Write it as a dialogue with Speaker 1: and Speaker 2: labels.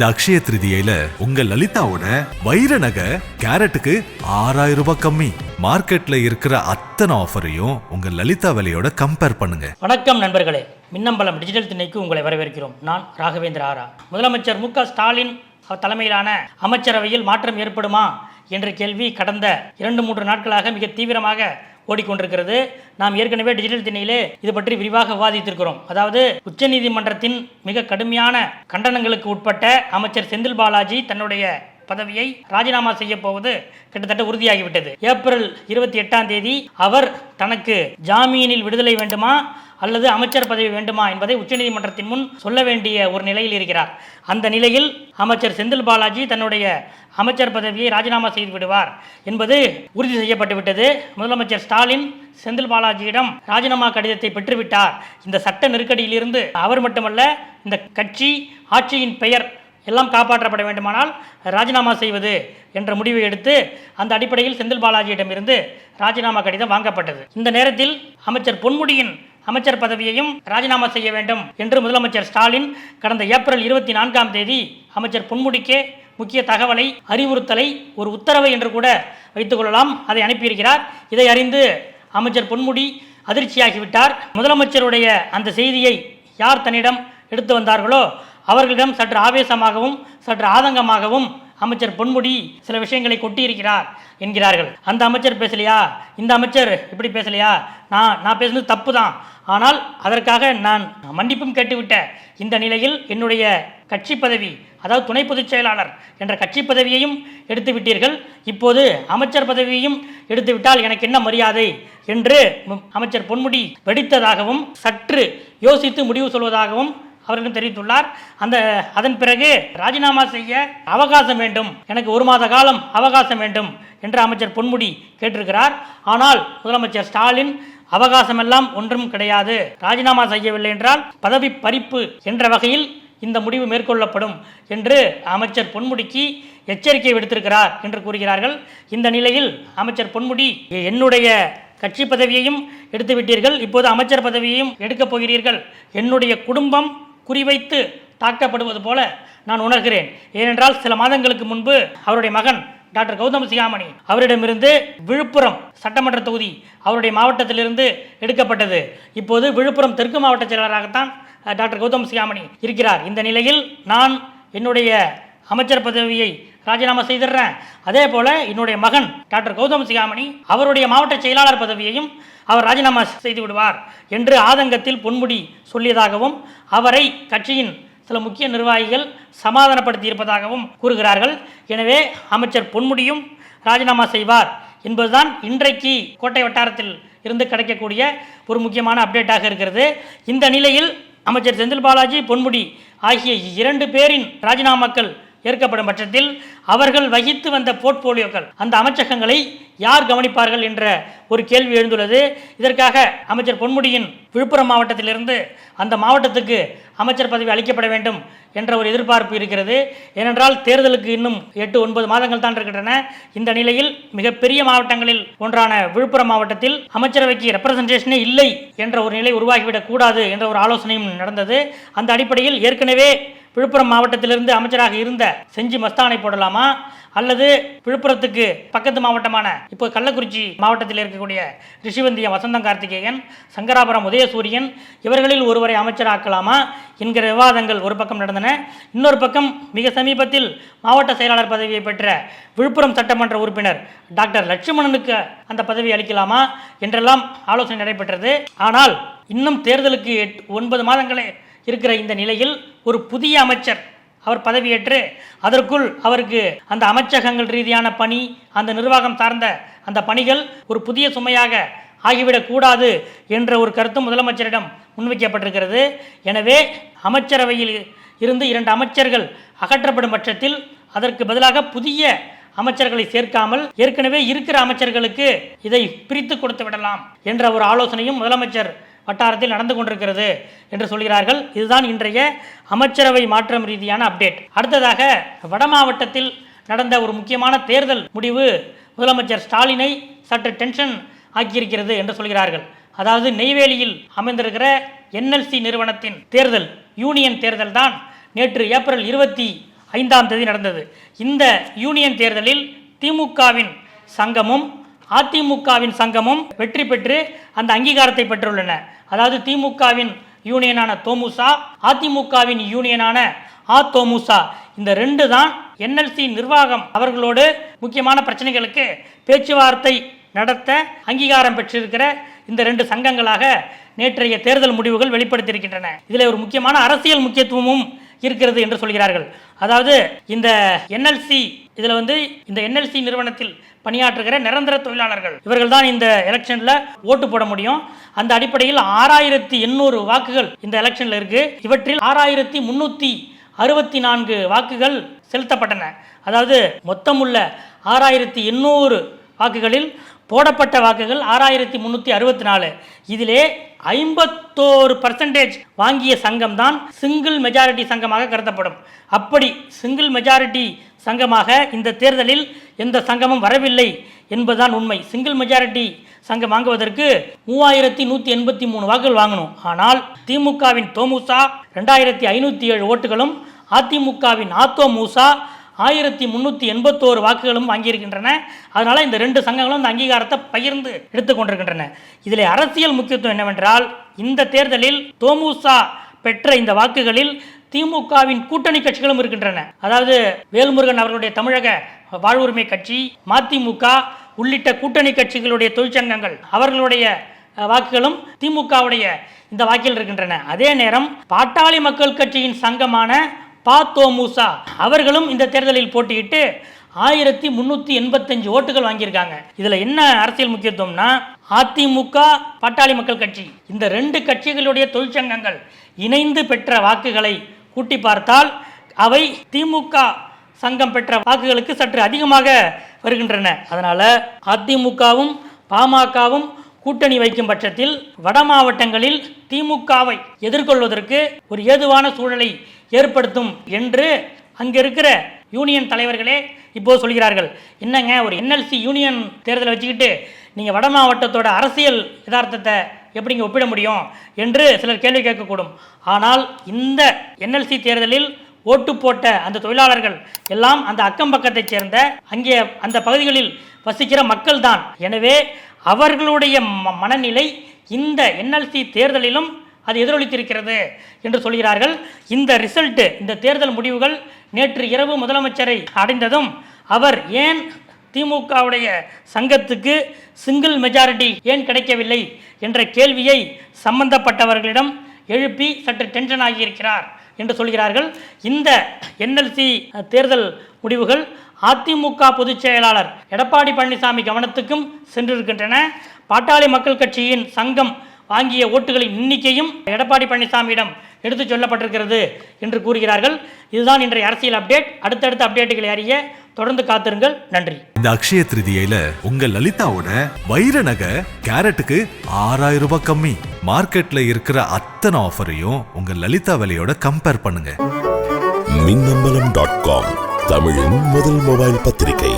Speaker 1: இந்த அக்ஷய திருதியில உங்க லலிதாவோட வைர நகை கேரட்டுக்கு ஆறாயிரம் ரூபாய் கம்மி. மார்க்கெட்ல இருக்கிற அத்தனை ஆஃபரையும் உங்க லலிதா விலையோட கம்பேர் பண்ணுங்க.
Speaker 2: வணக்கம் நண்பர்களே. மின்னம்பலம் டிஜிட்டல் திணைக்கு உங்களை வரவேற்கிறோம். நான் ராகவேந்திர ஆரா. முதலமைச்சர் மு ஸ்டாலின் தலைமையிலான அமைச்சரவையில் மாற்றம் ஏற்படுமா என்ற கேள்வி கடந்த இரண்டு மூன்று நாட்களாக மிக தீவிரமாக ஓடிக்கொண்டிருக்கிறது. நாம் ஏற்கனவே டிஜிட்டல் திணையிலே இது பற்றி விரிவாக விவாதித்திருக்கிறோம். அதாவது உச்சநீதிமன்றத்தின் மிக கடுமையான கண்டனங்களுக்கு உட்பட்ட அமைச்சர் செந்தில் பாலாஜி தன்னுடைய பதவியை ராஜினாமா செய்ய போவது கிட்டத்தட்ட உறுதியாகிவிட்டது. ஏப்ரல் இருபத்தி எட்டாம் தேதி அவர் தனக்கு ஜாமீனில் விடுதலை வேண்டுமா? அல்லது அமைச்சர் பதவி வேண்டுமா என்பதை உச்சநீதிமன்றத்தின் முன் சொல்ல வேண்டிய ஒரு நிலையில் இருக்கிறார். அந்த நிலையில் அமைச்சர் செந்தில் பாலாஜி தன்னுடைய அமைச்சர் பதவியை ராஜினாமா செய்து விடுவார் என்பது உறுதி செய்யப்பட்டுவிட்டது முதலமைச்சர் ஸ்டாலின் செந்தில் பாலாஜியிடம் ராஜினாமா கடிதத்தை பெற்றுவிட்டார். இந்த சட்ட நெருக்கடியிலிருந்து அவர் மட்டுமல்ல இந்த கட்சி ஆட்சியின் பெயர் எல்லாம் காப்பாற்றப்பட வேண்டுமானால் ராஜினாமா செய்வது என்ற முடிவை எடுத்து அந்த அடிப்படையில் செந்தில் பாலாஜியிடமிருந்து ராஜினாமா கடிதம் வாங்கப்பட்டது. இந்த நேரத்தில் அமைச்சர் பொன்முடியின் அமைச்சர் பதவியையும் ராஜினாமா செய்ய வேண்டும் என்று முதலமைச்சர் ஸ்டாலின் கடந்த ஏப்ரல் இருபத்தி நான்காம் தேதி அமைச்சர் பொன்முடிக்கே முக்கிய தகவலை அறிவுறுத்தலை ஒரு உத்தரவை என்று கூட வைத்துக் கொள்ளலாம். அதை அனுப்பியிருக்கிறார். இதை அறிந்து அமைச்சர் பொன்முடி அதிர்ச்சியாகிவிட்டார். முதலமைச்சருடைய அந்த செய்தியை யார் தன்னிடம் எடுத்து வந்தார்களோ அவர்களிடம் சற்று ஆவேசமாகவும் சற்று ஆதங்கமாகவும் அமைச்சர் பொன்முடி சில விஷயங்களை கொட்டியிருக்கிறார் என்கிறார்கள். அந்த அமைச்சர் பேசலையா? இந்த அமைச்சர் இப்படி பேசலையா? நான் நான் பேசுனது தப்பு தான் ஆனால் அதற்காக நான் மன்னிப்பும் கேட்டுவிட்ட இந்த நிலையில் என்னுடைய கட்சி பதவி அதாவது துணை பொதுச் செயலாளர் என்ற கட்சி பதவியையும் எடுத்து விட்டீர்கள். இப்போது அமைச்சர் பதவியையும் எடுத்துவிட்டால் எனக்கு என்ன மரியாதை என்று அமைச்சர் பொன்முடி வெடித்ததாகவும் சற்று யோசித்து முடிவு சொல்வதாகவும் அவர்களும் தெரிவித்துள்ளார். அந்த அதன் பிறகு ராஜினாமா செய்ய அவகாசம் வேண்டும். எனக்கு ஒரு மாத காலம் அவகாசம் வேண்டும் என்று அமைச்சர் பொன்முடி கேட்டிருக்கிறார். ஆனால் முதலமைச்சர் ஸ்டாலின் அவகாசமெல்லாம் ஒன்றும் கிடையாது. ராஜினாமா செய்யவில்லை என்றால் பதவி பறிப்பு என்ற வகையில் இந்த முடிவு மேற்கொள்ளப்படும் என்று அமைச்சர் பொன்முடிக்கு எச்சரிக்கை விடுத்திருக்கிறார் என்று கூறுகிறார்கள். இந்த நிலையில் அமைச்சர் பொன்முடி என்னுடைய கட்சி பதவியையும் எடுத்து விட்டீர்கள் இப்போது அமைச்சர் பதவியையும் எடுக்கப் போகிறீர்கள். என்னுடைய குடும்பம் குறிவைத்து தாக்கப்படுவது போல நான் உணர்கிறேன். ஏனென்றால் சில மாதங்களுக்கு முன்பு அவருடைய மகன் டாக்டர் கௌதம் சிகாமணி அவரிடமிருந்து விழுப்புரம் சட்டமன்ற தொகுதி அவருடைய மாவட்டத்திலிருந்து எடுக்கப்பட்டது. இப்போது விழுப்புரம் தெற்கு மாவட்ட செயலராகத்தான் டாக்டர் கௌதம் சிகாமணி இருக்கிறார். இந்த நிலையில் நான் என்னுடைய அமைச்சர் பதவியை ராஜினாமா செய்திடுறேன். அதே போல என்னுடைய மகன் டாக்டர் கௌதம் சிகாமணி அவருடைய மாவட்ட செயலாளர் பதவியையும் அவர் ராஜினாமா செய்து விடுவார் என்று ஆதங்கத்தில் பொன்முடி சொல்லியதாகவும் அவரை கட்சியின் சில முக்கிய நிர்வாகிகள் சமாதானப்படுத்தி இருப்பதாகவும் கூறுகிறார்கள். எனவே அமைச்சர் பொன்முடியும் ராஜினாமா செய்வார் என்பதுதான் இன்றைக்கு கோட்டை வட்டாரத்தில் இருந்து கிடைக்கக்கூடிய ஒரு முக்கியமான அப்டேட்டாக இருக்கிறது. இந்த நிலையில் அமைச்சர் செந்தில் பாலாஜி பொன்முடி ஆகிய இரண்டு பேரின் ராஜினாமாக்கள் ஏற்கப்படும் பட்சத்தில் அவர்கள் வகித்து வந்த போர்ட்போலியோக்கள் அந்த அமைச்சகங்களை யார் கவனிப்பார்கள் என்ற ஒரு கேள்வி எழுந்துள்ளது. இதற்காக அமைச்சர் பொன்முடியின் விழுப்புரம் மாவட்டத்திலிருந்து அந்த மாவட்டத்துக்கு அமைச்சர் பதவி அளிக்கப்பட வேண்டும் என்ற ஒரு எதிர்பார்ப்பு இருக்கிறது. ஏனென்றால் தேர்தலுக்கு இன்னும் எட்டு ஒன்பது மாதங்கள் தான் இருக்கின்றன. இந்த நிலையில் மிகப்பெரிய மாவட்டங்களில் ஒன்றான விழுப்புரம் மாவட்டத்தில் அமைச்சரவைக்கு ரெப்ரசன்டேஷனே இல்லை என்ற ஒரு நிலை உருவாகிவிடக் கூடாது என்ற ஒரு ஆலோசனையும் நடந்தது. அந்த அடிப்படையில் ஏற்கனவே விழுப்புரம் மாவட்டத்திலிருந்து அமைச்சராக இருந்த செஞ்சி மஸ்தானை போடலாமா? அல்லது விழுப்புரத்துக்கு பக்கத்து மாவட்டமான இப்போ கள்ளக்குறிச்சி மாவட்டத்தில் இருக்கக்கூடிய ரிஷிவந்தியம் வசந்தம் கார்த்திகேயன் சங்கராபுரம் உதயசூரியன் இவர்களில் ஒருவரை அமைச்சராக்கலாமா என்கிற விவாதங்கள் ஒரு பக்கம் நடந்தன. இன்னொரு பக்கம் மிக சமீபத்தில் மாவட்ட செயலாளர் பதவியை பெற்ற விழுப்புரம் சட்டமன்ற உறுப்பினர் டாக்டர் லட்சுமணனுக்கு அந்த பதவி அளிக்கலாமா என்றெல்லாம் ஆலோசனை நடைபெற்றது. ஆனால் இன்னும் தேர்தலுக்கு எட்டு ஒன்பது மாதங்களே இருக்கிற இந்த நிலையில் ஒரு புதிய அமைச்சர் அவர் பதவியேற்று அதற்குள் அவருக்கு அந்த அமைச்சகங்கள் ரீதியான பணி அந்த நிர்வாகம் சார்ந்த அந்த பணிகள் ஒரு புதிய சுமையாக ஆகிவிடக்கூடாது என்ற ஒரு கருத்து முதலமைச்சரிடம் முன்வைக்கப்பட்டிருக்கிறது. எனவே அமைச்சரவையில் இருந்து இரண்டு அமைச்சர்கள் அகற்றப்படும் பட்சத்தில் அதற்கு பதிலாக புதிய அமைச்சர்களை சேர்க்காமல் ஏற்கனவே இருக்கிற அமைச்சர்களுக்கு இதை பிரித்து கொடுத்து விடலாம் என்ற ஒரு ஆலோசனையும் முதலமைச்சர் வட்டாரத்தில் நடந்து கொண்டிருக்கிறது என்று சொல்கிறார்கள். இதுதான் இன்றைய அமைச்சரவை மாற்றம் ரீதியான அப்டேட் அடுத்ததாக வட மாவட்டத்தில் நடந்த ஒரு முக்கியமான தேர்தல் முடிவு முதலமைச்சர் ஸ்டாலினை சற்று டென்ஷன் ஆக்கியிருக்கிறது என்று சொல்கிறார்கள். அதாவது நெய்வேலியில் அமைந்திருக்கிற என்எல்சி நிறுவனத்தின் தேர்தல் யூனியன் தேர்தல் தான் நேற்று ஏப்ரல் இருபத்தி ஐந்தாம் தேதி நடந்தது. இந்த யூனியன் தேர்தலில் திமுகவின் சங்கமும் அதிமுகவின் சங்கமும் வெற்றி பெற்று அந்த அங்கீகாரத்தை பெற்றுள்ளன. அதாவது திமுகவின் யூனியனான தோமுசா அதிமுகவின் யூனியனான ஆ தோமுசா. இந்த ரெண்டு தான் என்எல்சி நிர்வாகம் அவர்களோடு முக்கியமான பிரச்சனைகளுக்கு பேச்சுவார்த்தை நடத்த அங்கீகாரம் பெற்றிருக்கிற இந்த ரெண்டு சங்கங்களாக நேற்றைய தேர்தல் முடிவுகள் வெளிப்படுத்தியிருக்கின்றன. இதில் ஒரு முக்கியமான அரசியல் முக்கியத்துவமும் இருக்கிறது என்று சொல்கிறார்கள். அதாவது இந்த என்எல்சி இதில் வந்து இந்த என்எல்சி நிறுவனத்தில் பணியாற்றுகிற நிரந்தர தொழிலாளர்கள் இவர்கள் தான் இந்த எலெக்ஷனில் ஓட்டு போட முடியும். அந்த அடிப்படையில் ஆறாயிரத்தி எண்ணூறு வாக்குகள் இந்த எலெக்ஷனில் இருக்கு. இவற்றில் ஆறாயிரத்தி முன்னூற்றி அறுபத்தி நான்கு வாக்குகள் செலுத்தப்பட்டன. அதாவது மொத்தமுள்ள ஆறாயிரத்தி எண்ணூறு வாக்குகளில் போடப்பட்ட வாக்குகள் ஆறாயிரத்தி முந்நூற்றி அறுபத்தி நாலு இதிலே ஐம்பத்தோரு பர்சன்டேஜ் வாங்கிய சங்கம் தான் சிங்கிள் மெஜாரிட்டி சங்கமாக கருதப்படும். அப்படி சிங்கிள் மெஜாரிட்டி சங்கமாக இந்த தேர்தலில் எந்த சங்கமும் வரவில்லை என்பதுதான் உண்மை. சிங்கிள் மெஜாரிட்டி சங்கம் வாங்குவதற்கு மூவாயிரத்தி நூற்றி எண்பத்தி மூணு வாக்குகள் வாங்கணும். ஆனால் திமுகவின் தோமுசா ரெண்டாயிரத்தி ஐநூற்றி ஏழு ஓட்டுகளும் அதிமுகவின் ஆத்தோ மூசா ஆயிரத்தி முந்நூற்றி எண்பத்தோரு வாக்குகளும் வாங்கியிருக்கின்றன. அதனால் இந்த ரெண்டு சங்கங்களும் இந்த அங்கீகாரத்தை பகிர்ந்து எடுத்துக்கொண்டிருக்கின்றன. இதில் அரசியல் முக்கியத்துவம் என்னவென்றால் இந்த தேர்தலில் தோமுசா பெற்ற இந்த வாக்குகளில் திமுகவின் கூட்டணி கட்சிகளும் இருக்கின்றன. அதாவது வேல்முருகன் அவர்களுடைய தமிழக வாழ்வுரிமை கட்சி மதிமுக உள்ளிட்ட கூட்டணி கட்சிகளுடைய தொழிற்சங்கங்கள் அவர்களுடைய வாக்குகளும் திமுகவுடைய இந்த வாக்கில் இருக்கின்றன. அதே நேரம் பாட்டாளி மக்கள் கட்சியின் சங்கமான பாத்தோமுசா அவர்களும் இந்த தேர்தலில் போட்டியிட்டு ஆயிரத்தி முன்னூற்றி எண்பத்தஞ்சு ஓட்டுகள் வாங்கியிருக்காங்க. இதில் என்ன அரசியல் முக்கியத்துவம்னா அதிமுக பாட்டாளி மக்கள் கட்சி. இந்த ரெண்டு கட்சிகளுடைய தொழிற்சங்கங்கள் இணைந்து பெற்ற வாக்குகளை கூட்டி பார்த்தால் அவை திமுக சங்கம் பெற்ற வாக்குகளுக்கு சற்று அதிகமாக வருகின்றன. அதனால் அதிமுகவும் பாமகவும் கூட்டணி வைக்கும் பட்சத்தில் வட மாவட்டங்களில் திமுகவை எதிர்கொள்வதற்கு ஒரு ஏதுவான சூழலை ஏற்படுத்தும் என்று அங்கே இருக்கிற யூனியன் தலைவர்களே இப்போது சொல்கிறார்கள். என்னங்க ஒரு என்எல்சி யூனியன் தேர்தலை வச்சுக்கிட்டு நீங்கள் வட மாவட்டத்தோட அரசியல் யதார்த்தத்தை எப்படிங்க ஒப்பிட முடியும் என்று சிலர் கேள்வி கேட்கக்கூடும். ஆனால் இந்த என்எல்சி தேர்தலில் ஓட்டு போட்ட அந்த தொழிலாளர்கள் எல்லாம் அந்த அக்கம் பக்கத்தைச் சேர்ந்த அங்கே அந்த பகுதிகளில் வசிக்கிற மக்கள்தான். எனவே அவர்களுடைய ம- மனநிலை இந்த என்எல்சி தேர்தலிலும் அது எதிரொலித்திருக்கிறது என்று சொல்கிறார்கள். இந்த ரிசல்ட்டு இந்த தேர்தல் முடிவுகள் நேற்று இரவு முதலமைச்சரை அடைந்ததும் அவர் ஏன் திமுகவுடைய சங்கத்துக்கு சிங்கிள் மெஜாரிட்டி ஏன் கிடைக்கவில்லை என்ற கேள்வியை சம்பந்தப்பட்டவர்களிடம் எழுப்பி சற்று டென்ஷன் ஆகியிருக்கிறார் என்று சொல்கிறார்கள். இந்த என்எல்சி தேர்தல் முடிவுகள் அதிமுக பொதுச் செயலாளர் எடப்பாடி பழனிசாமி கவனத்துக்கும் சென்றிருக்கின்றன. பாட்டாளி மக்கள் கட்சியின் சங்கம் வாங்கிய ஓட்டுகளின் எண்ணிக்கையும் எடப்பாடி பழனிசாமியிடம் எடுத்துச் சொல்லப்பட்டிருக்கிறது என்று கூறுகிறார்கள். இதுதான் இன்றைய அரசியல் அப்டேட் அடுத்தடுத்த அப்டேட்டுகளை அறிய தொடர்ந்து காத்திருங்கள். நன்றி.
Speaker 1: இந்த அக்ஷய திருதியில உங்க லலிதாவோட வைர நகை கேரட்டுக்கு ஆறாயிரம் ரூபாய் கம்மி. மார்க்கெட்ல இருக்கிற அத்தனை ஆஃபரையும் உங்க லலிதா விலையோட கம்பேர் பண்ணுங்க.
Speaker 3: மின்னம்பலம் டாட் காம் தமிழின் முதல் மொபைல் பத்திரிகை.